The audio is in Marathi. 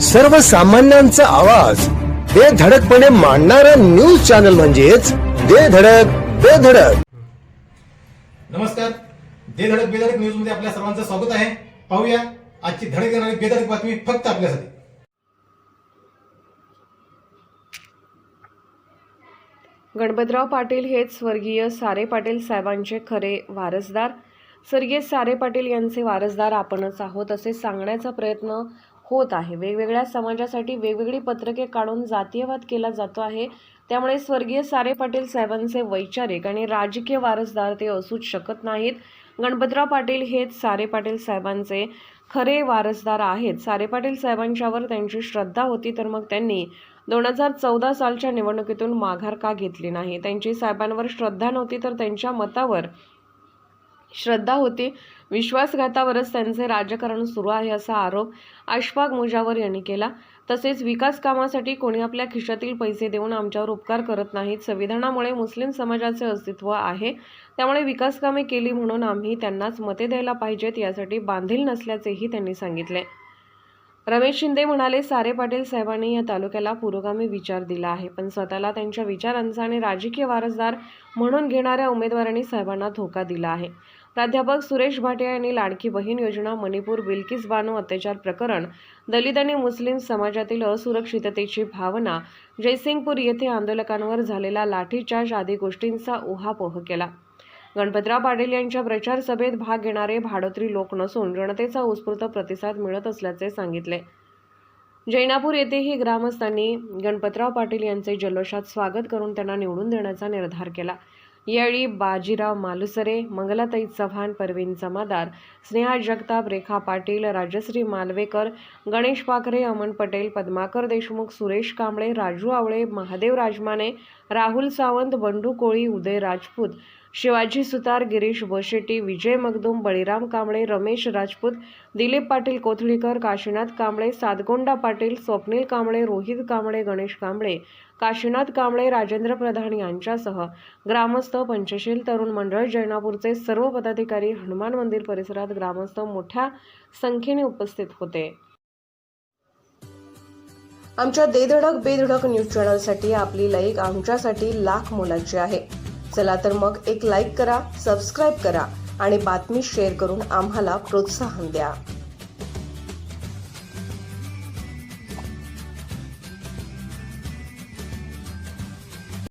सर्वसामान्यांचा आवाज. बेधडकपणे मांडणारा न्यूज चॅनल म्हणजेच बेधडक बेधडक नमस्कार. दे धडक बेधडक न्यूजमध्ये आपल्या सर्वांचं स्वागत आहे. पाहूया आजची धडक देणारी बेधडक बातमी फक्त आपल्यासाठी. गणपतराव पाटील हेच स्वर्गीय सारे पाटील साहेबांचे खरे वारसदार. स्वर्गीय सारे पाटील यांचे वारसदार आपणच आहोत असे सांगण्याचा प्रयत्न होत आहे. वेगवेगळ्या समाजासाठी वेगवेगळी पत्रके काढून जातीयवाद केला जातो आहे. त्यामुळे स्वर्गीय सारे पाटील साहेबांचे वैचारिक आणि राजकीय वारसदार ते असूच शकत नाहीत. गणपतराव पाटील हेच सारे पाटील साहेबांचे खरे वारसदार आहेत. सारे पाटील साहेबांच्यावर त्यांची श्रद्धा होती तर मग त्यांनी दोन हजार चौदा सालच्या निवडणुकीतून माघार का घेतली नाही? त्यांची साहेबांवर श्रद्धा नव्हती तर त्यांच्या मतावर श्रद्धा होती. विश्वासघातावरच त्यांचे राजकारण सुरू आहे असा आरोप अशफाक मुजावर यांनी केला. तसेच विकास कामासाठी कोणी आपल्या खिशातील पैसे देऊन आमच्यावर उपकार करत नाहीत. संविधानामुळे मुस्लिम समाजाचे अस्तित्व आहे. त्यामुळे विकास कामे केली म्हणून आम्ही त्यांनाच मते द्यायला पाहिजेत यासाठी बांधील नसल्याचेही त्यांनी सांगितले. रमेश शिंदे म्हणाले सारे पाटील साहेबांनी या तालुक्याला पुरोगामी विचार दिला आहे. पण स्वतःला त्यांच्या विचारांचा आणि राजकीय वारसदार म्हणून घेणाऱ्या उमेदवारांनी साहेबांना धोका दिला आहे. प्राध्यापक सुरेश भाटिया यांनी लाडकी बहीण योजना मणिपूर बिल्किस बानो अत्याचार प्रकरण दलित आणि मुस्लिम समाजातील असुरक्षिततेची भावना जयसिंगपूर येथे आंदोलकांवर झालेला लाठीचार्ज आदी गोष्टींचा उहापोह केला. गणपतराव पाटील यांच्या प्रचार सभेत भाग घेणारे भाडोत्री लोक नसून जनतेचा उत्स्फूर्त प्रतिसाद मिळत असल्याचे सांगितले. जैनापूर येथेही ग्रामस्थांनी गणपतराव पाटील यांचे जल्लोषात स्वागत करून त्यांना निवडून देण्याचा निर्धार केला. यावेळी बाजीराव मालुसरे मंगलाताई चव्हाण परवीन जमादार स्नेहा जगताप रेखा पाटील राजश्री मालवेकर गणेश पाखरे अमन पटेल पद्माकर देशमुख सुरेश कांबळे राजू आवळे महादेव राजमाने राहुल सावंत बंडू कोळी उदय राजपूत शिवाजी सुतार गिरीश बोशेटी विजय मगदूम बळीराम कांबळे रमेश राजपूत दिलीप पाटील कोथळीकर काशीनाथ कांबळे सातगोंडा पाटील स्वप्नील कांबळे रोहित कांबळे गणेश कांबळे काशीनाथ कांबळे राजेंद्र प्रधान यांच्यासह ग्रामस्थ ग्रामस्थ पंचशील तरुण मंडळ जैनापूरचे सर्व पदाधिकारी हनुमान मंदिर परिसरात ग्रामस्थ मोठ्या संख्येने उपस्थित होते. आमच्या देधडक बेधडक न्यूज चॅनलसाठी आपली लाईक आमच्यासाठी लाख मोलाची आहे. चला तर मग एक लाईक करा सबस्क्राईब करा आणि बातमी शेअर करून आम्हाला प्रोत्साहन द्या.